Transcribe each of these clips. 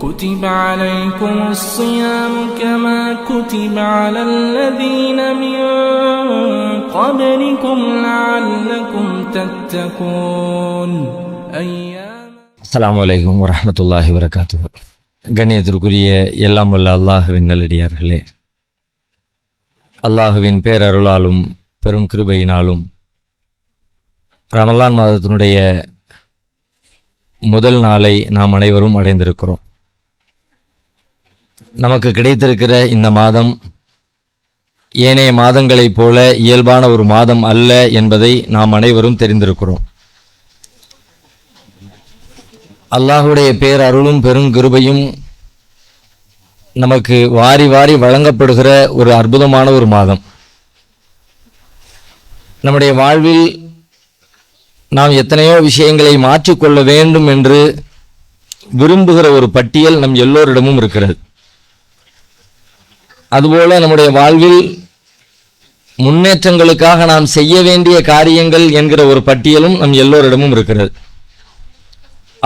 كتب عليكم الصيام كما كتب على الذين من قبلكم لعلكم تتقون أيام அஸ்ஸலாமு அலைக்கும் வரஹ்மத்துல்லாஹி வரகாத்துஹு கண்ணியத்திற்குரிய எல்லாம் வல்ல அல்லாஹுவின் நல்லடியார்களே அல்லாஹுவின் பேரருளாலும் பெரும் கிருபையினாலும் ரமலான் மாதத்தினுடைய முதல் நாளை நாம் அனைவரும் அடைந்திருக்கிறோம் நமக்கு கிடைத்திருக்கிற இந்த மாதம் ஏனைய மாதங்களைப் போல இயல்பான ஒரு மாதம் அல்ல என்பதை நாம் அனைவரும் தெரிந்திருக்கிறோம். அல்லாஹுடைய பேர் அருளும் பெரும் கிருபையும் நமக்கு வாரி வாரி வழங்கப்படுகிற ஒரு அற்புதமான ஒரு மாதம். நம்முடைய வாழ்வில் நாம் எத்தனையோ விஷயங்களை மாற்றிக்கொள்ள வேண்டும் என்று விரும்புகிற ஒரு பட்டியல் நம் எல்லோரிடமும் இருக்கிறது. அதுபோல நம்முடைய வாழ்வில் முன்னேற்றங்களுக்காக நாம் செய்ய வேண்டிய காரியங்கள் என்கிற ஒரு பட்டியலும் நம் எல்லோரிடமும் இருக்கிறது.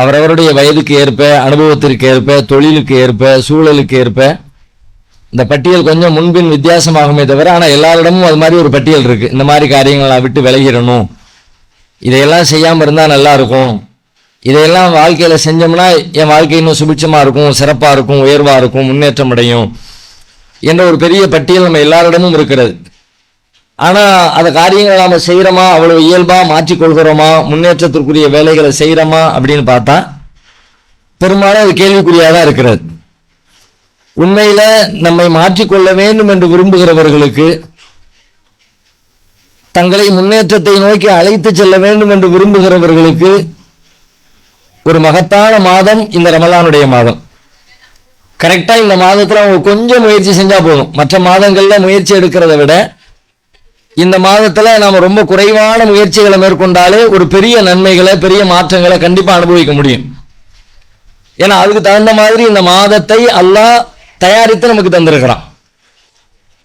அவரவருடைய வயதுக்கு ஏற்ப அனுபவத்திற்கு ஏற்ப தொழிலுக்கு ஏற்ப சூழலுக்கு ஏற்ப இந்த பட்டியல் கொஞ்சம் முன்பின் வித்தியாசமாகுமே தவிர ஆனால் எல்லாரிடமும் அது மாதிரி ஒரு பட்டியல் இருக்குது இந்த மாதிரி காரியங்களை நான் விட்டு விலகிடணும். இதையெல்லாம் செய்யாமல் இருந்தால் நல்லா இருக்கும். இதையெல்லாம் வாழ்க்கையில் செஞ்சோம்னா என் வாழ்க்கை இன்னும் சுபிட்சமாக இருக்கும் சிறப்பாக இருக்கும் உயர்வாக இருக்கும் முன்னேற்றம் அடையும். என்ற ஒரு பெரிய பட்டியல் நம்ம எல்லாரிடமும் இருக்கிறது. ஆனால் அந்த காரியங்களை நாம் செய்கிறோமா அவ்வளவு இயல்பாக மாற்றிக்கொள்கிறோமா முன்னேற்றத்திற்குரிய வேலைகளை செய்கிறோமா அப்படின்னு பார்த்தா பெரும்பாலும் அது கேள்விக்குறியாக தான் இருக்கிறது. உண்மையில் நம்மை மாற்றிக்கொள்ள வேண்டும் என்று விரும்புகிறவர்களுக்கு தங்களை முன்னேற்றத்தை நோக்கி அழைத்து செல்ல வேண்டும் என்று விரும்புகிறவர்களுக்கு ஒரு மகத்தான மாதம் இந்த ரமலானுடைய மாதம். கரெக்டாக இந்த மாதத்தில் அவங்க கொஞ்சம் முயற்சி செஞ்சால் போதும். மற்ற மாதங்களில் முயற்சி எடுக்கிறத விட இந்த மாதத்தில் நாம் ரொம்ப குறைவான முயற்சிகளை மேற்கொண்டாலே ஒரு பெரிய நன்மைகளை பெரிய மாற்றங்களை கண்டிப்பாக அனுபவிக்க முடியும். ஏன்னா அதுக்கு தகுந்த மாதிரி இந்த மாதத்தை அல்லாஹ் தயாரித்து நமக்கு தந்திருக்கிறான்.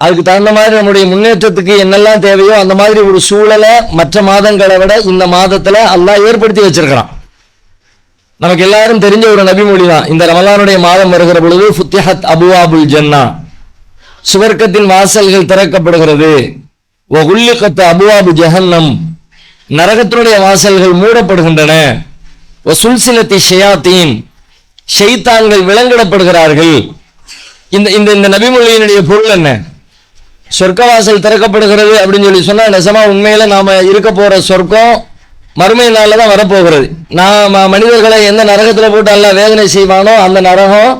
அதுக்கு தகுந்த மாதிரி நம்முடைய முன்னேற்றத்துக்கு என்னெல்லாம் தேவையோ அந்த மாதிரி ஒரு சூழலை மற்ற மாதங்களை விட இந்த மாதத்தில் அல்லாஹ் ஏற்படுத்தி வச்சிருக்கிறான். நமக்கு எல்லாரும் தெரிஞ்ச ஒரு நபிமொழி தான் இந்த ரமலானுடைய மாதம் வருகிற பொழுது ஃபுத்திஹத் அபுவாபுல் ஜன்னா. சுவர்க்கத்தின் வாசல்கள் திறக்கப்படுகிறது. ஒகுல்லிக்கத்து அபுவாபு ஜஹன்னம். நரகத்தினுடைய வாசல்கள் மூடப்படுகின்றன. ஒ சுல்சிலத்தி ஷயாத்தீன். ஷெய்தான்கள் விலங்கிடப்படுகிறார்கள். இந்த இந்த இந்த நபிமொழியினுடைய பொருள் என்ன? சொர்க்கவாசல் திறக்கப்படுகிறது அப்படின்னு சொல்லி சொன்னா நிஜமா உண்மையில நாம இருக்க போற சொர்க்கம் மறுமை நாளில் தான் வரப்போகிறது. நான் மனிதர்களை எந்த நரகத்தில் போட்டு அல்ல வேதனை செய்வானோ அந்த நரகம்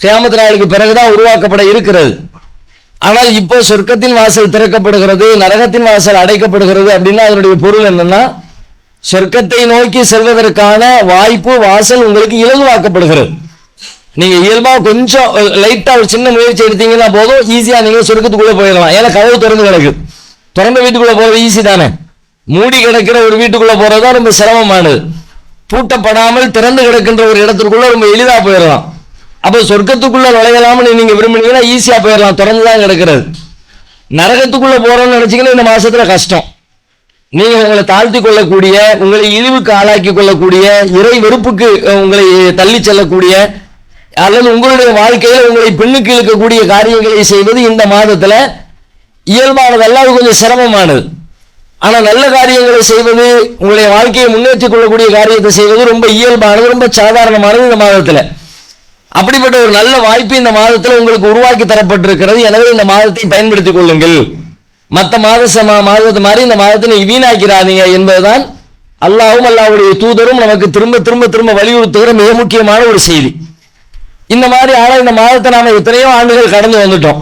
கேமத்து நாளுக்கு பிறகுதான் உருவாக்கப்பட இருக்கிறது. ஆனால் இப்போ சொர்க்கத்தின் வாசல் திறக்கப்படுகிறது நரகத்தின் வாசல் அடைக்கப்படுகிறது அப்படின்னா அதனுடைய பொருள் என்னன்னா சொர்க்கத்தை நோக்கி செல்வதற்கான வாய்ப்பு வாசல் உங்களுக்கு இலகுவாக்கப்படுகிறது. நீங்க இயல்பா கொஞ்சம் லைட்டா ஒரு சின்ன முயற்சி எடுத்தீங்கன்னா போதும் ஈஸியா நீங்க சொர்க்கத்துக்குள்ள போயிடலாம். ஏன்னா கதவு திறந்து கிடக்கு. திறந்த வீட்டுக்குள்ள போறது ஈஸி தானே? மூடி கிடக்கிற ஒரு வீட்டுக்குள்ள போறதுதான் ரொம்ப சிரமமானது. பூட்டப்படாமல் திறந்து கிடக்கின்ற ஒரு இடத்திற்குள்ளே ரொம்ப எளிதா போயிடலாம். அப்போ சொர்க்கத்துக்குள்ள நுழையலாம்னு நீங்க விரும்புனீங்கன்னா ஈஸியா போயிடலாம். திறந்து தான் கிடக்கிறது. நரகத்துக்குள்ள போறோம்னு நினைச்சீங்கன்னா இந்த மாசத்துல கஷ்டம். நீங்க உங்களை தாழ்த்தி கொள்ளக்கூடிய உங்களை இழிவுக்கு ஆளாக்கி கொள்ளக்கூடிய இறை வெறுப்புக்கு உங்களை தள்ளி செல்லக்கூடிய அல்லது உங்களுடைய வாழ்க்கையில் உங்களை பின்னுக்கு இழுக்கக்கூடிய காரியங்களை செய்வது இந்த மாதத்துல இயல்பானது அல்ல அது கொஞ்சம் சிரமமானது. ஆனால் நல்ல காரியங்களை செய்வது உங்களுடைய வாழ்க்கையை முன்னேற்றிக் கொள்ளக்கூடிய காரியத்தை செய்வது ரொம்ப இயல்பானது ரொம்ப சாதாரணமானது இந்த மாதத்தில். அப்படிப்பட்ட ஒரு நல்ல வாய்ப்பு இந்த மாதத்தில் உங்களுக்கு உருவாக்கி தரப்பட்டிருக்கிறது. எனவே இந்த மாதத்தை பயன்படுத்திக் கொள்ளுங்கள். மற்ற மாத சம மாதத்து மாதிரி இந்த மாதத்தை வீணாக்கிறாதீங்க என்பதுதான் அல்லாவும் அல்லாவுடைய தூதரும் நமக்கு திரும்ப திரும்ப திரும்ப வலியுறுத்துகிற மிக முக்கியமான ஒரு செய்தி. இந்த மாதிரி ஆனால் இந்த மாதத்தை நாம எத்தனையோ ஆண்டுகள் கடந்து வந்துட்டோம்.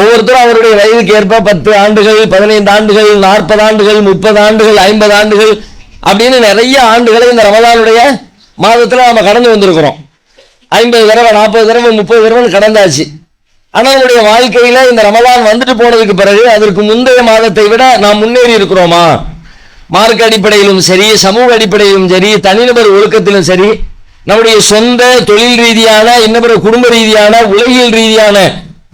ஒவ்வொருத்தரும் அவருடைய வயதுக்கு ஏற்ப பத்து ஆண்டுகள் பதினைந்து ஆண்டுகள் நாற்பது ஆண்டுகள் முப்பது ஆண்டுகள் ஐம்பது ஆண்டுகள் அப்படின்னு நிறைய ஆண்டுகளை இந்த ரமதானுடைய மாதத்தில் நம்ம கடந்து வந்திருக்கிறோம். ஐம்பது தடவை நாற்பது தடவை முப்பது தடவை கடந்தாச்சு. ஆனால் நம்முடைய வாழ்க்கையில் இந்த ரமலான் வந்துட்டு போனதுக்கு பிறகு அதற்கு முந்தைய மாதத்தை விட நாம் முன்னேறி இருக்கிறோமா? மார்க்க அடிப்படையிலும் சரி சமூக அடிப்படையிலும் சரி தனிநபர் ஒழுக்கத்திலும் சரி நம்முடைய சொந்த தொழில் ரீதியான இன்னபிற குடும்ப ரீதியான உலகியல் ரீதியான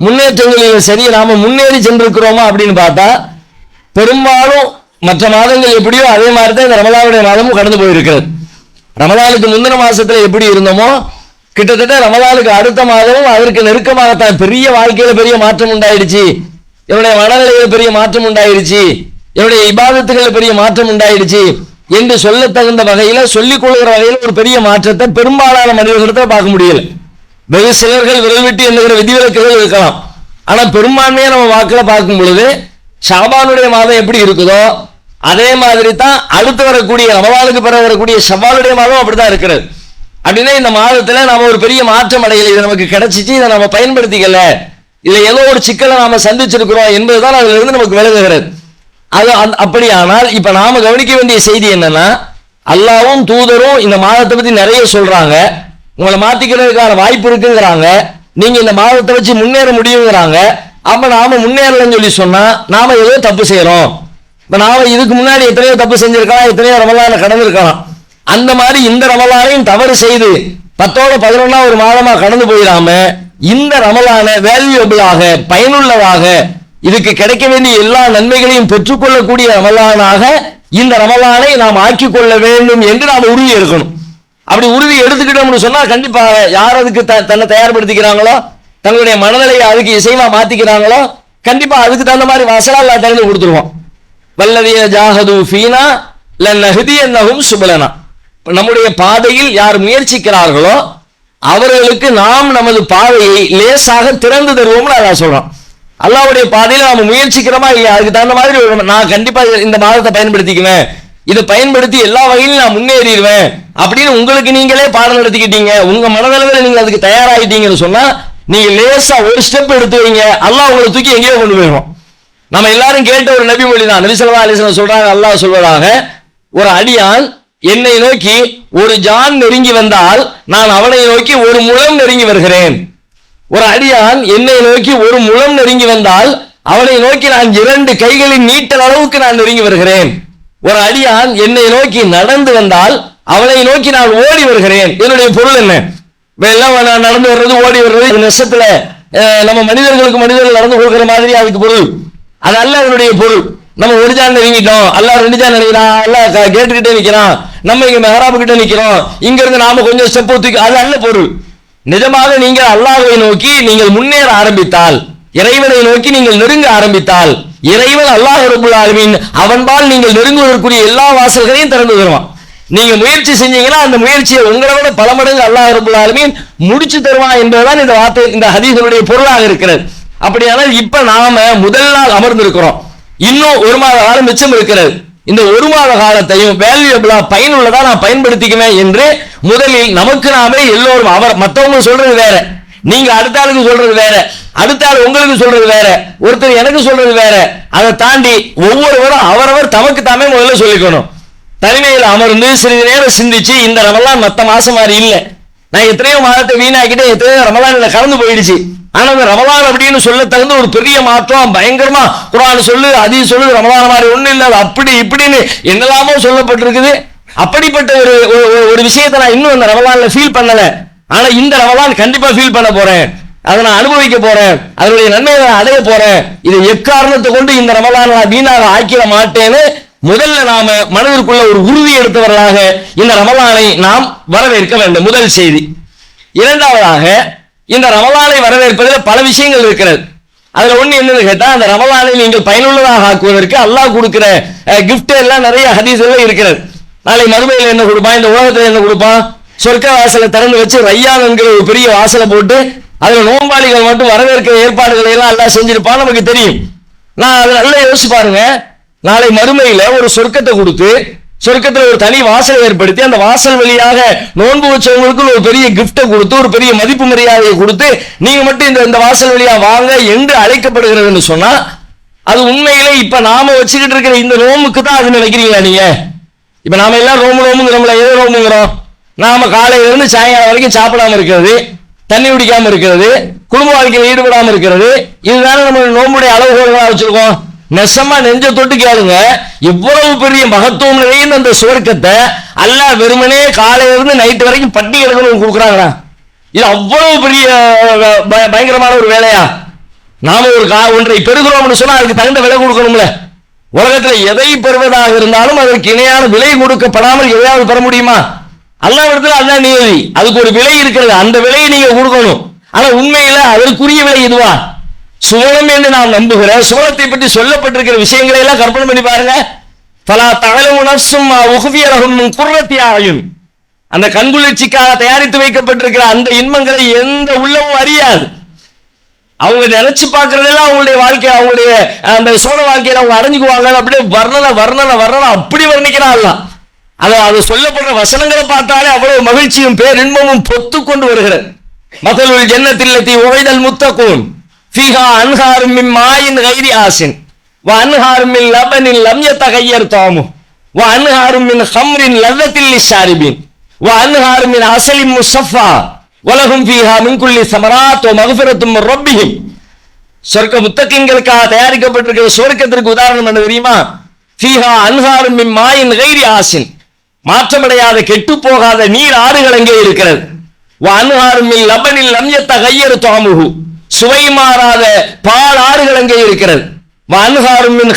முன்னேற்றங்களில் சரி நாம் முன்னேறி சென்றிருக்கிறோமா அப்படின்னு பார்த்தா பெரும்பாலும் மற்ற மாதங்கள் எப்படியோ அதே மாதிரி தான் இந்த ரமலானுடைய மாதமும் கடந்து போயிருக்கிறது. ரமலானுக்கு முந்தின மாதத்தில் எப்படி இருந்தோமோ கிட்டத்தட்ட ரமலானுக்கு அடுத்த மாதமும் அதற்கு நெருக்கமாகத்தான் பெரிய வாழ்க்கையில் பெரிய மாற்றம் உண்டாயிடுச்சு. என்னுடைய மனநிலையில் பெரிய மாற்றம் உண்டாயிடுச்சு என்னுடைய இபாதத்துகளில் பெரிய மாற்றம் உண்டாயிடுச்சு என்று சொல்ல தகுந்த வகையில் சொல்லிக் கொள்கிற வகையில் ஒரு பெரிய மாற்றத்தை பெரும்பாலான மனிதர்களிடத்தில் பார்க்க முடியலை. வெகு சிலர்கள் விரல் விட்டு எண்ணுகிற விதிவிலக்குகள் இருக்கலாம். ஆனால் பெரும்பான்மையாக நம்ம வாக்கில் பார்க்கும் பொழுது ஷாபானுடைய மாதம் எப்படி இருக்குதோ அதே மாதிரி தான் அடுத்து வரக்கூடிய ரமலானுக்கு பிறகு வரக்கூடிய ஷவ்வாலுடைய மாதம் அப்படி தான் இருக்கிறது. அப்படின்னா இந்த மாதத்தில் நாம் ஒரு பெரிய மாற்றம் அடையலை. இது நமக்கு கிடைச்சிச்சு இதை நம்ம பயன்படுத்திக்கல. இதில் ஏதோ ஒரு சிக்கலை நாம சந்திச்சிருக்கிறோம் என்பதுதான் அதுல இருந்து நமக்கு விலகுகிறது அது அந் அப்படியானால் இப்ப நாம கவனிக்க வேண்டிய செய்தி என்னன்னா அல்லாவும் தூதரும் இந்த மாதத்தை பத்தி நிறைய சொல்றாங்க. உங்களை மாத்திக்கிறதுக்கான வாய்ப்பு இருக்குங்கிறாங்க. நீங்க இந்த மாதத்தை வச்சு முன்னேற முடியுங்கிறாங்க. அப்ப நாம முன்னேறலன்னு சொல்லி சொன்னா நாம ஏதோ தப்பு செய்யறோம். இப்ப நாம இதுக்கு முன்னாடி எத்தனையோ தப்பு செஞ்சிருக்கலாம் எத்தனையோ ரமலான கடந்திருக்கலாம். அந்த மாதிரி இந்த ரமலானையும் தவறு செய்து பத்தோட பதினொன்னா ஒரு மாதமா கடந்து போயிடாம இந்த ரமலான வேல்யூபிளாக பயனுள்ளதாக இதுக்கு கிடைக்க வேண்டிய எல்லா நன்மைகளையும் பெற்றுக்கொள்ளக்கூடிய ரமலானாக இந்த ரமலானை நாம் ஆக்கிக் கொள்ள வேண்டும் என்று நாம் உறுதி இருக்கணும் அப்படி உறுதி எடுத்துக்கிட்டோம்னு சொன்னா கண்டிப்பா யார் அதுக்கு த- தன்னை தயார்படுத்திக்கிறாங்களோ தங்களுடைய மனநிலையை அதுக்கு இசைவா மாத்திக்கிறாங்களோ கண்டிப்பா அதுக்கு தகுந்த மாதிரி வசலா அல்லா திறந்து கொடுத்துருவோம். வல்லதிய ஜாகது ஃபீனா லன்னஹதி என்னஹும் சுபலனா நம்முடைய பாதையில் யார் முயற்சிக்கிறார்களோ அவர்களுக்கு நாம் நமது பாதையை லேசாக திறந்து தருவோம்னு அதான் சொல்றோம் அல்லாவுடைய பாதையில நாம முயற்சிக்கிறோமா இல்லையா? அதுக்கு தகுந்த மாதிரி நான் கண்டிப்பா இந்த மாதத்தை பயன்படுத்திக்குவேன். இதை பயன்படுத்தி எல்லா வகையிலும் நான் முன்னேறிடுவேன் அப்படின்னு உங்களுக்கு நீங்களே பாடம் நடத்திக்கிட்டீங்க. உங்க மனதளவில் நீங்க அதுக்கு தயாராகிட்டீங்கன்னு சொன்னா நீங்க லேசா ஒரு ஸ்டெப் எடுத்து வைங்க. அல்லாஹ் உங்களை தூக்கி எங்கேயோ கொண்டு போயிடும். நம்ம எல்லாரும் கேட்ட ஒரு நபி மொழி தான். நபி ஸல்லல்லாஹு அலைஹி சொல்றாங்க அல்லாஹ் சொல்வதாக. ஒரு அடியான் என்னை நோக்கி ஒரு ஜான் நெருங்கி வந்தால் நான் அவனை நோக்கி ஒரு முழம் நெருங்கி வருகிறேன். ஒரு அடியான் என்னை நோக்கி ஒரு முழம் நெருங்கி வந்தால் அவனை நோக்கி நான் இரண்டு கைகளின் நீட்டல் அளவுக்கு நான் நெருங்கி வருகிறேன். ஒரு அடியான் என்னை நோக்கி நடந்து வந்தால் அவனை நோக்கி நான் ஓடி வருகிறேன். என்னுடைய பொருள் என்ன? எல்லாம் நான் நடந்து வர்றது ஓடி வர்றது இது நெசத்துல நம்ம மனிதர்களுக்கு மனிதர்கள் நடந்து கொடுக்குற மாதிரி அதுக்கு பொருள்? அது அல்ல அதனுடைய பொருள். நம்ம ஒரு ஜான் நெருங்கிட்டோம் அல்லாஹ் ரெண்டு ஜான் நெருங்கிறான் அல்ல க- கேட்டுக்கிட்டே நிற்கிறான் நம்ம இங்க மெஹராபு கிட்ட நிற்கிறோம் இங்க இருந்து நாம கொஞ்சம் ஸ்டெப் தூக்கி அது அல்ல பொருள். நிஜமாக நீங்கள் அல்லாஹை நோக்கி நீங்கள் முன்னேற ஆரம்பித்தால் இறைவனை நோக்கி நீங்கள் நெருங்க ஆரம்பித்தால் இறைவன் அல்லாஹ் ரபுல் ஆலமீன் அவன்பால் நீங்கள் நெருங்குவதற்குரிய எல்லா வாசல்களையும் திறந்து தருவான். நீங்க முயற்சி செஞ்சீங்கன்னா அந்த முயற்சியை உங்களை விட பல மடங்கு அல்லாஹ் ரபுல் ஆலமீன் முடிச்சு தருவான் என்பதுதான் இந்த வார்த்தை இந்த ஹதீசனுடைய பொருளாக இருக்கிறது. அப்படியானால் இப்ப நாம முதல் நாள் அமர்ந்திருக்கிறோம். இன்னும் ஒரு மாத காலம் மிச்சம் இருக்கிறது. இந்த ஒரு மாத காலத்தையும் வேல்யூபிளா பயனுள்ளதா நான் பயன்படுத்திக்குவேன் என்று முதலில் நமக்கு நாமே எல்லோரும் அவர் மற்றவங்க சொல்றது வேற. நீங்க அடுத்த ஆளுக்கு சொல்றது வேற. அடுத்த ஆள் உங்களுக்கு சொல்றது வேற. ஒருத்தர் எனக்கு சொல்றது வேற. அதை தாண்டி ஒவ்வொருவரும் அவரவர் தமக்கு தாமே முதல்ல சொல்லிக்கணும். தனிமையில் அமர்ந்து சிறிது நேரம் சிந்திச்சு இந்த ரமலான் மத்த மாசம் மாதிரி இல்லை. நான் எத்தனையோ மாதத்தை வீணாக்கிட்டு எத்தனையோ ரமலான்ல கலந்து போயிடுச்சு. ஆனா அந்த ரமலான் அப்படின்னு சொல்ல தகுந்த ஒரு பெரிய மாற்றம் பயங்கரமா குரான் சொல்லு அதி சொல்லு ரமலான் மாதிரி ஒண்ணு இல்ல. அப்படி இப்படின்னு என்னெல்லாமோ சொல்லப்பட்டிருக்குது. அப்படிப்பட்ட ஒரு ஒரு- ஒரு- விஷயத்தை நான் இன்னும் அந்த ரமலான்ல ஃபீல் பண்ணல. ஆனா இந்த ரமலான் கண்டிப்பா ஃபீல் பண்ண போறேன். அதை நான் அனுபவிக்க போறேன். அதனுடைய நன்மையை நான் அடைய போறேன். இதை எக்காரணத்தை கொண்டு இந்த ரமலான் நான் வீணாக ஆக்கிட மாட்டேன்னு முதல்ல நாம மனதிற்குள்ள ஒரு உறுதி எடுத்தவர்களாக இந்த ரமலானை நாம் வரவேற்க வேண்டும். முதல் செய்தி. இரண்டாவதாக இந்த ரமலானை வரவேற்பதில் பல விஷயங்கள் இருக்கிறது. அதுல ஒண்ணு என்னன்னு கேட்டா அந்த ரமலானை நீங்கள் பயனுள்ளதாக ஆக்குவதற்கு அல்லாஹ் கொடுக்கிற கிஃப்ட் எல்லாம் நிறைய ஹதீஸ்ல இருக்கிறது. நாளை மறுமையில் என்ன கொடுப்பான்? இந்த உலகத்தில் என்ன கொடுப்பான்? சொர்க்க வாசலை திறந்து வச்சு ரையான் என்கிற ஒரு பெரிய வாசலை போட்டு அதில் நோம்பாளிகள் மட்டும் வரவேற்கிற ஏற்பாடுகளை எல்லாம் எல்லாம் செஞ்சிருப்பான் நமக்கு தெரியும். நான் அதை நல்லா யோசிச்சு பாருங்க. நாளை மறுமையில் ஒரு சொர்க்கத்தை கொடுத்து சொர்க்கத்தில் ஒரு தனி வாசலை ஏற்படுத்தி அந்த வாசல் வழியாக நோன்பு வச்சவங்களுக்கு ஒரு பெரிய கிஃப்ட்டை கொடுத்து ஒரு பெரிய மதிப்பு மரியாதையை கொடுத்து நீங்கள் மட்டும் இந்த இந்த வாசல் வழியாக வாங்க என்று அழைக்கப்படுகிறதுன்னு சொன்னால் அது உண்மையிலே இப்போ நாம வச்சுக்கிட்டு இருக்கிற இந்த நோம்புக்கு தான் அது நினைக்கிறீங்களா நீங்கள் இப்போ நாம எல்லாம் ரோமு ரோமுங்கிறோம்ல எது ரோமுங்கிறோம் நாம காலையில இருந்து சாயங்காலம் வரைக்கும் சாப்பிடாம இருக்கிறது தண்ணி குடிக்காம இருக்கிறது குடும்ப வாழ்க்கையில் ஈடுபடாம இருக்கிறது. இதுதானே நம்ம நோம்புடைய அளவுகோல்களா வச்சிருக்கோம். நெசமா நெஞ்ச தொட்டு கேளுங்க. இவ்வளவு பெரிய மகத்துவம் நிறைந்த அந்த சுவர்க்கத்தை அல்லாஹ் வெறுமனே காலையிலிருந்து நைட்டு வரைக்கும் பட்டி எடுக்கணும் கொடுக்குறாங்களா இது அவ்வளவு பெரிய பய- பயங்கரமான ஒரு வேலையா? நாம ஒரு கா ஒன்றை பெறுகிறோம்னு சொன்னா அதுக்கு தகுந்த விலை கொடுக்கணும்ல. உலகத்தில் எதை பெறுவதாக இருந்தாலும் அதற்கு இணையான விலை கொடுக்கப்படாமல் எதையாவது பெற முடியுமா? அல்லா இடத்துல அதான் நீதி. அதுக்கு ஒரு விலை இருக்கிறது. அந்த விலையை நீங்க கொடுக்கணும். ஆனா உண்மையில அதற்குரிய விலை இதுவா சுவனம் என்று நான் நம்புகிறேன். சுவனத்தை பற்றி சொல்லப்பட்டிருக்கிற விஷயங்களை எல்லாம் கற்பனை பண்ணி பாருங்க. பலா தகவல் உணர்சும் உகுவியரகும் குர்ரத்தியாயும் அந்த கண்குளிர்ச்சிக்காக தயாரித்து வைக்கப்பட்டிருக்கிற அந்த இன்பங்களை எந்த உள்ளமும் அறியாது. அவங்க நினைச்சு பார்க்கறதெல்லாம் அவங்களுடைய வாழ்க்கை அவங்களுடைய அந்த சோழ வாழ்க்கையில அவங்க அடைஞ்சுக்குவாங்க அப்படியே வர்ணனை வர்ணனை வர்ணனை அப்படி வர்ணிக்கிறாங்க அது அது சொல்லப்படுற வசனங்களை பார்த்தாலே அவ்வளவு மகிழ்ச்சியும் பேரின்பமும் பொத்து கொண்டு வருகிறது. மகளுள் ஜன்னத்தில்லத்தி உழைதல் முத்தக்கூன் ஃபீஹா அன்ஹாரும் மின் மாயின் கைரி ஆசின். வ அன்ஹாரும் மின் லபனின் லம்ய தகையர் தாமு. வ அன்ஹாரும் மின் ஹம்ரின் லவ்வத்தில் ஷாரிபின் வ அன்ஹாரும் மின் அசலின் முசஃபா. உலகும் ஃபீஹா மின் குல்லி சமராத் வ ரொப்பியும் சொர்க்க முத்தக்கிங்களுக்காக தயாரிக்கப்பட்டிருக்கிற சுவர்க்கத்திற்கு உதாரணம் என்ன தெரியுமா? ஃபீஹா அன்ஹாரும் மின் மாயின் கைரி ஆசின். மாற்றமடையாத கெட்டு போகாத நீர் ஆறுகள் அங்கே இருக்கிறது. வ லபனில் லம்யத்த கையறு தாமுகு சுவை மாறாத பால் ஆறுகள் அங்கே இருக்கிறது. வ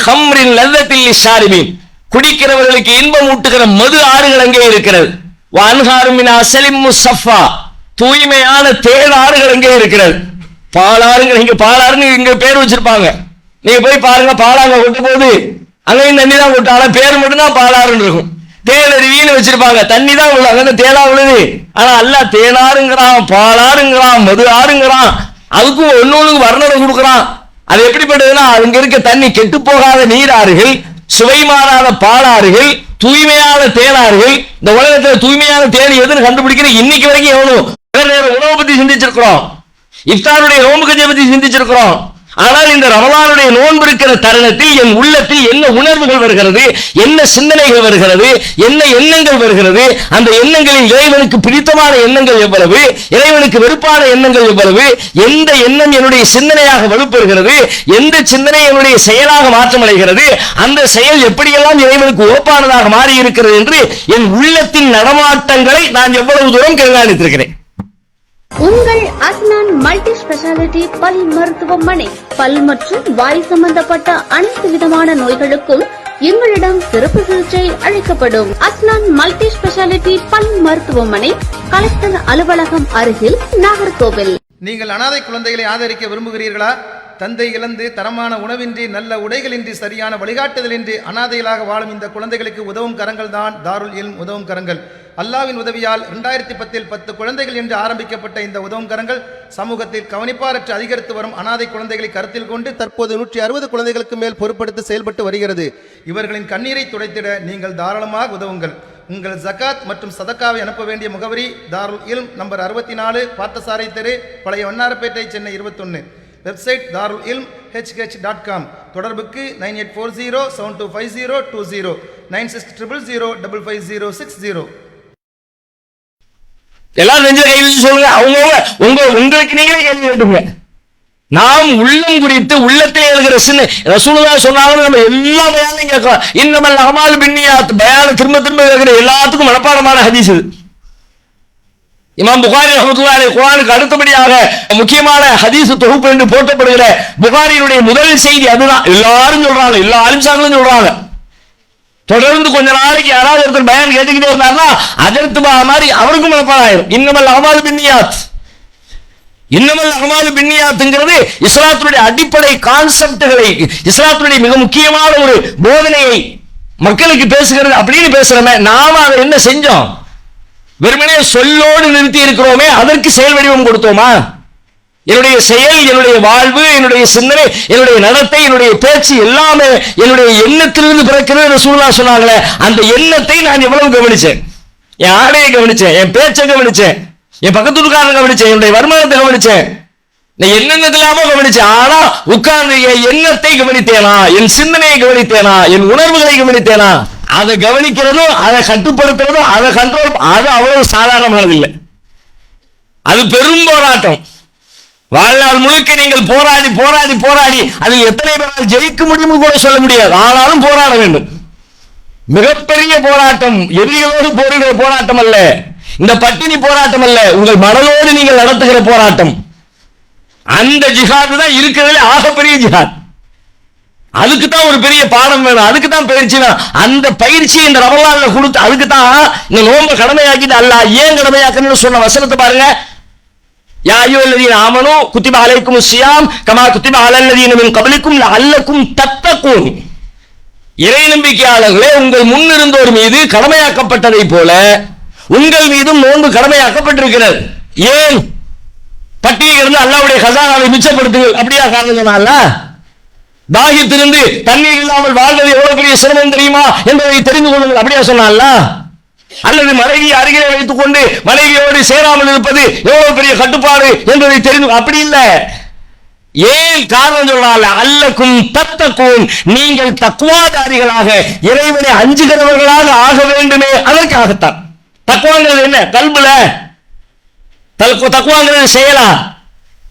ஹம்ரின் லல்லத்தில் ஷாரிபின் குடிக்கிறவர்களுக்கு இன்பம் ஊட்டுகிற மது ஆறுகள் அங்கே இருக்கிறது. வ அசலிம் முசஃபா. தூய்மையான தேன் ஆறுகள் அங்கே இருக்கிறது. பாலாறுங்க இங்க பாலாறுன்னு இங்க பேர் வச்சிருப்பாங்க. நீங்க போய் பாருங்க பாலாங்க கொட்டும் போகுது அங்கேயும் தண்ணி தான் கொட்டும். ஆனா பேர் மட்டும்தான் பாலாறுன்னு இருக்கும். தேனருவின்னு வச்சிருப்பாங்க. தண்ணி தான் உள்ள அங்கே தேனா விழுது ஆனா அல்ல தேனாருங்கிறான் பாலாறுங்கிறான் மது ஆறுங்கிறான் அதுக்கும் ஒன்னொன்னு வர்ணனை கொடுக்குறான். அது எப்படிப்பட்டதுன்னா அங்க இருக்க தண்ணி கெட்டு போகாத நீராறுகள் சுவை மாறாத பாலாறுகள் தூய்மையான தேனாறுகள். இந்த உலகத்துல தூய்மையான தேன் எதுன்னு கண்டுபிடிக்கிற இன்னைக்கு வரைக்கும் எவ்வளவு? உணவை பத்தி சிந்திச்சிருக்கிறோம். இஃப்தாருடைய நோன்பு கஞ்சியை பத்தி சிந்திச்சிருக்கிறோம். ஆனால் இந்த ரமலானுடைய நோன்பு இருக்கிற தருணத்தில் என் உள்ளத்தில் என்ன உணர்வுகள் வருகிறது என்ன சிந்தனைகள் வருகிறது என்ன எண்ணங்கள் வருகிறது அந்த எண்ணங்களில் இறைவனுக்கு பிடித்தமான எண்ணங்கள் எவ்வளவு இறைவனுக்கு வெறுப்பான எண்ணங்கள் எவ்வளவு எந்த எண்ணம் என்னுடைய சிந்தனையாக வலுப்பெறுகிறது எந்த சிந்தனை என்னுடைய செயலாக மாற்றமடைகிறது அந்த செயல் எப்படியெல்லாம் இறைவனுக்கு ஓப்பானதாக மாறி இருக்கிறது என்று என் உள்ளத்தின் நடமாட்டங்களை நான் எவ்வளவு தூரம் கண்காணித்திருக்கிறேன். உங்கள் அஸ்னான் மல்டி ஸ்பெஷாலிட்டி பல் மருத்துவமனை பல் மற்றும் வாய் சம்பந்தப்பட்ட அனைத்து விதமான நோய்களுக்கும் எங்களிடம் சிறப்பு சிகிச்சை அளிக்கப்படும். அஸ்னான் மல்டி ஸ்பெஷாலிட்டி பல் மருத்துவமனை கலெக்டர் அலுவலகம் அருகில் நாகர்கோவில். நீங்கள் அனாதை குழந்தைகளை ஆதரிக்க விரும்புகிறீர்களா? தந்தை இழந்து தரமான உணவின்றி நல்ல உடைகளின்றி சரியான வழிகாட்டுதலின்றி அனாதைகளாக வாழும் இந்த குழந்தைகளுக்கு உதவும் கரங்கள் தான் தாருல் இல்ம் உதவும் கரங்கள். அல்லாவின் உதவியால் இரண்டாயிரத்தி பத்தில் பத்து குழந்தைகள் என்று ஆரம்பிக்கப்பட்ட இந்த உதவும் கரங்கள் சமூகத்தில் கவனிப்பாரற்று அதிகரித்து வரும் அனாதை குழந்தைகளை கருத்தில் கொண்டு தற்போது நூற்றி அறுபது குழந்தைகளுக்கு மேல் பொறுப்படுத்தி செயல்பட்டு வருகிறது. இவர்களின் கண்ணீரை துடைத்திட நீங்கள் தாராளமாக உதவுங்கள். உங்கள் ஜகாத் மற்றும் சதக்காவை அனுப்ப வேண்டிய முகவரி தாருல் இல்ம் நம்பர் அறுபத்தி நாலு பார்த்தசாரை தெரு பழைய வண்ணாரப்பேட்டை சென்னை இருபத்தொன்று website Darul Ilm HH dot com தொடர்புக்கு nine eight four zero seven two five zero two zero. Nine six triple zero double five zero six zero. எல்லாரும் நெஞ்சில கை வச்சு சொல்லுங்க. அவங்கவுங்க உங்க உங்களுக்கு நீங்களே கேள்வி கேட்டுங்க நாம் உள்ளம் குறித்து உள்ளத்திலே எழுகிற சின்ன ரசூலுல்லா சொன்னாலும் நம்ம எல்லா பயானையும் கேட்கலாம். இன்னமல் அமால் பின்னியாத் பயான திரும்ப திரும்ப கேட்கிற எல்லாத்துக்கும் மனப்பாடமான ஹதீஸ் இது. இமாம் புகாரி ரஹமத்துல்லாஹி அலைஹி அடுத்தபடியாக முக்கியமான ஹதீஸ் தொகுப்பு என்று போற்றப்படுகிற புகாரியினுடைய முதல் செய்தி அதுதான். எல்லாரும் சொல்றாங்க எல்லா அலிம்சாங்களும் சொல்றாங்க. தொடர்ந்து கொஞ்ச நாளைக்கு யாராவது ஒருத்தர் பயன் கேட்டுக்கிட்டே இருந்தாருன்னா அதற்கு மாதிரி அவருக்கும் மனப்பாடம் இன்னமல் அகமாது பின்னியாத் இன்னமல் அகமாது பின்னியாத்துங்கிறது இஸ்லாத்தினுடைய அடிப்படை கான்செப்டுகளை இஸ்லாத்தினுடைய மிக முக்கியமான ஒரு போதனையை மக்களுக்கு பேசுகிறது அப்படின்னு பேசுறோமே. நாம அதை என்ன செஞ்சோம்? வெறுமனே சொல்லோடு நிறுத்தி இருக்கிறோமே அதற்கு செயல் வடிவம் கொடுத்தோமா? என்னுடைய செயல் என்னுடைய வாழ்வு என்னுடைய சிந்தனை என்னுடைய நடத்தை என்னுடைய பேச்சு எல்லாமே என்னுடைய எண்ணத்திலிருந்து பிறக்கிறது சூழ்நா சொன்னாங்களே அந்த எண்ணத்தை நான் எவ்வளவு கவனிச்சேன்? என் ஆடையை கவனிச்சேன் என் பேச்சை கவனிச்சேன் என் பக்கத்து வீட்டுக்காரனை கவனிச்சேன் என்னுடைய வருமானத்தை கவனிச்சேன். நான் என்னென்னது இல்லாம கவனிச்சேன் ஆனா உட்கார்ந்து என் எண்ணத்தை கவனித்தேனா என் சிந்தனையை கவனித்தேனா என் உணர்வுகளை கவனித்தேனா? அதை கவனிக்கிறதும் அதை கட்டுப்படுத்துறதும் அதை கண்ட்ரோல் அது அவ்வளவு சாதாரணமானது இல்லை அது பெரும் போராட்டம். வாழ்நாள் முழுக்க நீங்கள் போராடி போராடி போராடி அதில் எத்தனை பேரால் ஜெயிக்க முடியும்னு கூட சொல்ல முடியாது. ஆனாலும் போராட வேண்டும். மிகப்பெரிய போராட்டம் எதிரிகளோடு போரிடுற போராட்டம் அல்ல. இந்த பட்டினி போராட்டம் அல்ல. உங்கள் மனதோடு நீங்கள் நடத்துகிற போராட்டம். அந்த ஜிஹாத் தான் இருக்கிறதுல ஆகப்பெரிய ஜிஹாத். அதுக்கு தான் ஒரு பெரிய பாடம் வேணும். அதுக்கு தான் பயிற்சி வேணும். அந்த பயிற்சி இந்த ரமலான்ல கொடுத்து அதுக்கு தான் இந்த நோன்பை கடமையாக்கிட்டு அல்ல ஏன் கடமையாக்கணும்னு சொன்ன வசனத்தை பாருங்க. யா அய்யுஹல்லதீன ஆமனு குத்திப அலைக்கும் சியாம் கமா குத்திப அலல்லதீன மின் கபலிக்கும் அல்லக்கும் தத்தக்கும் இறை நம்பிக்கையாளர்களே உங்கள் முன்னிருந்தோர் மீது கடமையாக்கப்பட்டதை போல உங்கள் மீதும் நோன்பு கடமையாக்கப்பட்டிருக்கிறது. ஏன்? பட்டியலில் இருந்து அல்லாவுடைய கசானாவை மிச்சப்படுத்துங்கள். அப்படியா காரணம் சொன்னால? தாகித்திருந்து தண்ணீர் இல்லாமல் வாழ்வது எவ்வளவு பெரிய சிரமம் தெரியுமா என்பதை தெரிந்து கொள்ளுங்கள். அப்படியா சொன்னால அல்லது மனைவி அருகிலே வைத்துக் கொண்டு மனைவியோடு சேராமல் இருப்பது எவ்வளவு பெரிய கட்டுப்பாடு என்பதை தெரிந்து அப்படி இல்லை. ஏன் காரணம் சொல்றாங்க அல்லக்கும் தத்தக்கும் நீங்கள் தக்குவாதாரிகளாக இறைவனை அஞ்சுகிறவர்களாக ஆக வேண்டுமே அதற்காகத்தான். தக்குவாங்கிறது என்ன? கல்புல. தக்குவாங்கிறது செயலா?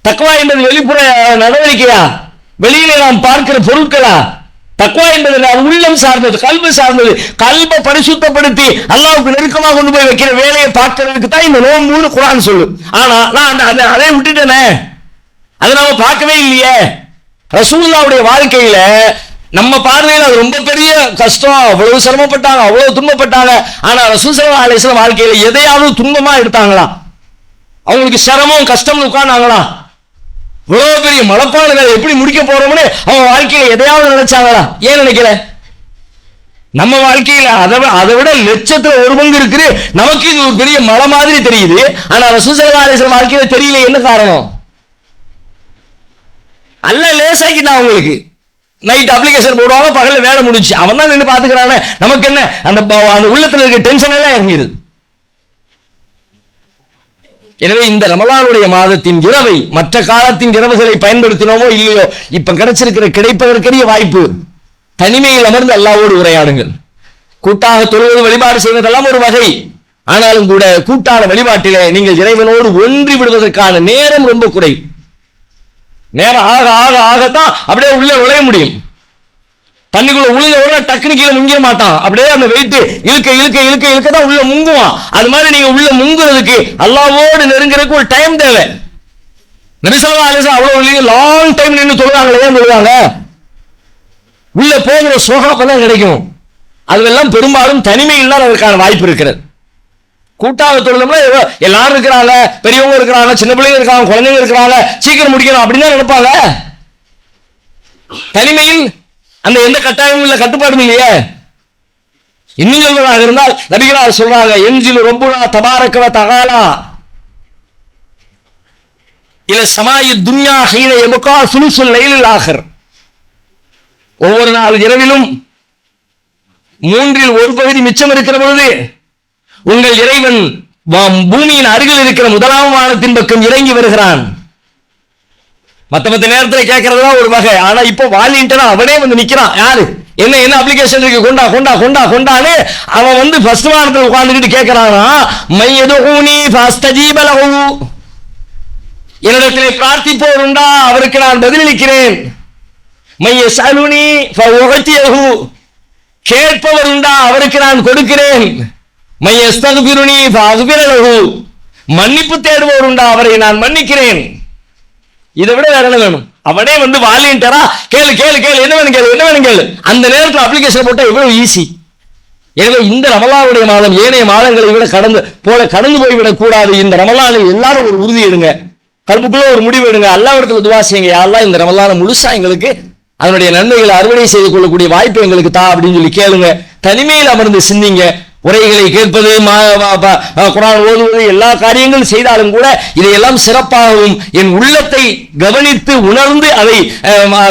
தக்குவா என்பது வெளிப்புற நடவடிக்கையா? வெளியிலே நாம் பார்க்கிற பொருட்களா? தக்குவா என்பது உள்ளம் சார்ந்தது கல்வி சார்ந்தது. கல்வை பரிசுத்தப்படுத்தி அல்லாவுக்கு நெருக்கமாக கொண்டு போய் வைக்கிற வேலையை பார்க்கறதுக்கு தான் இந்த நோம்புன்னு குரான் சொல்லு ஆனா நான் அந்த- அந்த அதை விட்டுட்டேனே. அதை நாம பார்க்கவே இல்லையே. ரசூல்லாவுடைய வாழ்க்கையில நம்ம பார்வையில் அது ரொம்ப பெரிய கஷ்டம். அவ்வளவு சிரமப்பட்டாங்க அவ்வளவு துன்பப்பட்டாங்க. ஆனா ரசூசலா ஸல்லல்லாஹு அலைஹி வாழ்க்கையில எதையாவது துன்பமா எடுத்தாங்களா அவங்களுக்கு சிரமம் கஷ்டம்னு உட்கார்ந்தாங்களா இவ்வளவு பெரிய மலப்பான வேலை எப்படி முடிக்க போறோம்னு அவன் வாழ்க்கையில எதையாவது நினைச்சாங்களா? ஏன் நினைக்கல? நம்ம வாழ்க்கையில அதை விட அதை விட லட்சத்துல ஒரு பங்கு இருக்குது. நமக்கு இது ஒரு பெரிய மலை மாதிரி தெரியுது. ஆனா ரசூல் வாழ்க்கையில தெரியல என்ன காரணம்? அல்ல லேசாக்கிட்டான் அவங்களுக்கு. நைட் அப்ளிகேஷன் போடுவாங்க பகல்ல வேலை முடிஞ்சு. அவன் தான் நின்று பாத்துக்கிறான நமக்கு என்ன? அந்த ப- அந்த உள்ளத்துல இருக்க டென்ஷன் எல்லாம் இறங்கிடுது எனவே இந்த ரமலானுடைய மாதத்தின் இரவை மற்ற காலத்தின் இரவுகளை பயன்படுத்தினோமோ இல்லையோ இப்ப கிடைச்சிருக்கிற கிடைப்பதற்கரிய வாய்ப்பு. தனிமையில் அமர்ந்து அல்லாவோடு உரையாடுங்கள். கூட்டாக தொழுவது வழிபாடு செய்வதெல்லாம் ஒரு வகை. ஆனாலும் கூட கூட்டான வழிபாட்டிலே நீங்கள் இறைவனோடு ஒன்றி விடுவதற்கான நேரம் ரொம்ப குறைவு நேரம் ஆக ஆக ஆகத்தான் அப்படியே உள்ளே நுழைய முடியும். தண்ணிக்குள்ள உழுத உடனே டக்குனு கீழே முங்கிட மாட்டான். அப்படியே அந்த வெயிட் இழுக்க இழுக்க இழுக்க இழுக்க தான் உள்ள முங்குவான். அது மாதிரி நீங்க உள்ள முங்குறதுக்கு அல்லாவோடு நெருங்குறதுக்கு ஒரு டைம் தேவை. நபிசல்லா அலிசா அவ்வளவு லாங் டைம் நின்று தொழுவாங்களே ஏன் தொழுவாங்க? உள்ள போகிற சுகம் கிடைக்கும். அதுவெல்லாம் பெரும்பாலும் தனிமையில் தான் அதற்கான வாய்ப்பு இருக்கிறது. கூட்டாக தொழுதோம்னா ஏதோ எல்லாரும் இருக்கிறாங்க பெரியவங்க இருக்கிறாங்க சின்ன பிள்ளைங்க இருக்காங்க குழந்தைங்க இருக்கிறாங்க சீக்கிரம் முடிக்கணும் அப்படின்னு தான் நினைப்பாங்க. தனிமையில் அந்த எந்த கட்டாயமும் இல்லை கட்டுப்பாடும் இல்லையே? இன்னும் சொல்வதாக இருந்தால் நபிகளார் சொல்றாங்க எஞ்சில் ரொம்ப தபாரக்கவ தகாலா. இல்ல சமாயி துன்யா ஹீன எமுக்கா சுலுசுல் லைலில் ஆகர் ஒவ்வொரு நாள் இரவிலும் மூன்றில் ஒரு பகுதி மிச்சம் இருக்கிற பொழுது உங்கள் இறைவன் பூமியின் அருகில் இருக்கிற முதலாம் வானத்தின் பக்கம் இறங்கி வருகிறான். மத்த மத்த நேரத்துல கேட்கறதுலாம் ஒரு வகை. ஆனா இப்போ வாலின்ட்டு அவனே வந்து நிக்கிறான். யாரு? என்ன என்ன அப்ளிகேஷன் இருக்கு? கொண்டா கொண்டா கொண்டா கொண்டான்னு அவன் வந்து ஃபர்ஸ்ட் வாரத்துல உட்காந்துக்கிட்டு கேட்கறானா மை எதுஹூனி ஃபஸ்தஜீபலஹு. என்னிடத்திலே பிரார்த்திப்போர் உண்டா அவருக்கு நான் பதிலளிக்கிறேன். மைய சலுனி உகத்தியகு கேட்பவர் உண்டா அவருக்கு நான் கொடுக்கிறேன். மைய ஸ்தகுபிருணி மன்னிப்பு தேடுபவர் உண்டா அவரை நான் மன்னிக்கிறேன். இதை விட வேற என்ன வேணும்? அவனே வந்து வாலியன்டரா கேளு கேளு கேளு. என்ன வேணும் கேளு என்ன வேணும் கேளு? அந்த நேரத்தில் அப்ளிகேஷன் போட்டால் எவ்வளவு ஈஸி எனவே இந்த ரமலானுடைய மாதம் ஏனைய மாதங்களை விட கடந்து போல கடந்து போய்விடக் கூடாது. இந்த ரமலானில் எல்லாரும் ஒரு உறுதி எடுங்க. கருப்புக்குள்ள ஒரு முடிவு எடுங்க. அல்லாவிடத்துல துவா செய்யுங்க. யாரெல்லாம் இந்த ரமலான முழுசா எங்களுக்கு அதனுடைய நன்மைகளை அறுவடை செய்து கொள்ளக்கூடிய வாய்ப்பு எங்களுக்கு தா அப்படின்னு சொல்லி கேளுங்க. தனிமையில் அமர்ந்து சிந்திங்க. உரைகளை கேட்பது குரான் ஓதுவது எல்லா காரியங்களும் செய்தாலும் கூட இதையெல்லாம் சிறப்பாகவும் என் உள்ளத்தை கவனித்து உணர்ந்து அதை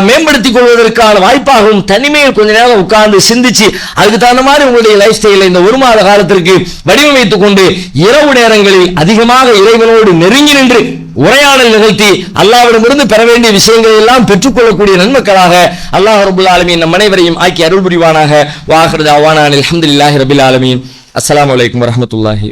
மேம்படுத்திக் கொள்வதற்கான வாய்ப்பாகவும் தனிமையில் கொஞ்ச நேரம் உட்கார்ந்து சிந்திச்சு அதுக்கு தகுந்த மாதிரி உங்களுடைய லைஃப் ஸ்டைலை இந்த ஒரு மாத காலத்திற்கு வடிவமைத்துக் கொண்டு இரவு நேரங்களில் அதிகமாக இறைவனோடு நெருங்கி நின்று உரையாடல் நிகழ்த்தி அல்லாவிடமிருந்து பெற வேண்டிய விஷயங்களை எல்லாம் பெற்றுக்கொள்ளக்கூடிய நன்மக்களாக அல்லாஹ் ரபுல் ஆலமீன் நம் அனைவரையும் ஆக்கி அருள் புரிவானாக வாஹர் அவானான் அலமதுல்லாஹி ரபில் ஆலமீன். அஸ்லாம் வலைக்கம் வரமத்துல்லாஹி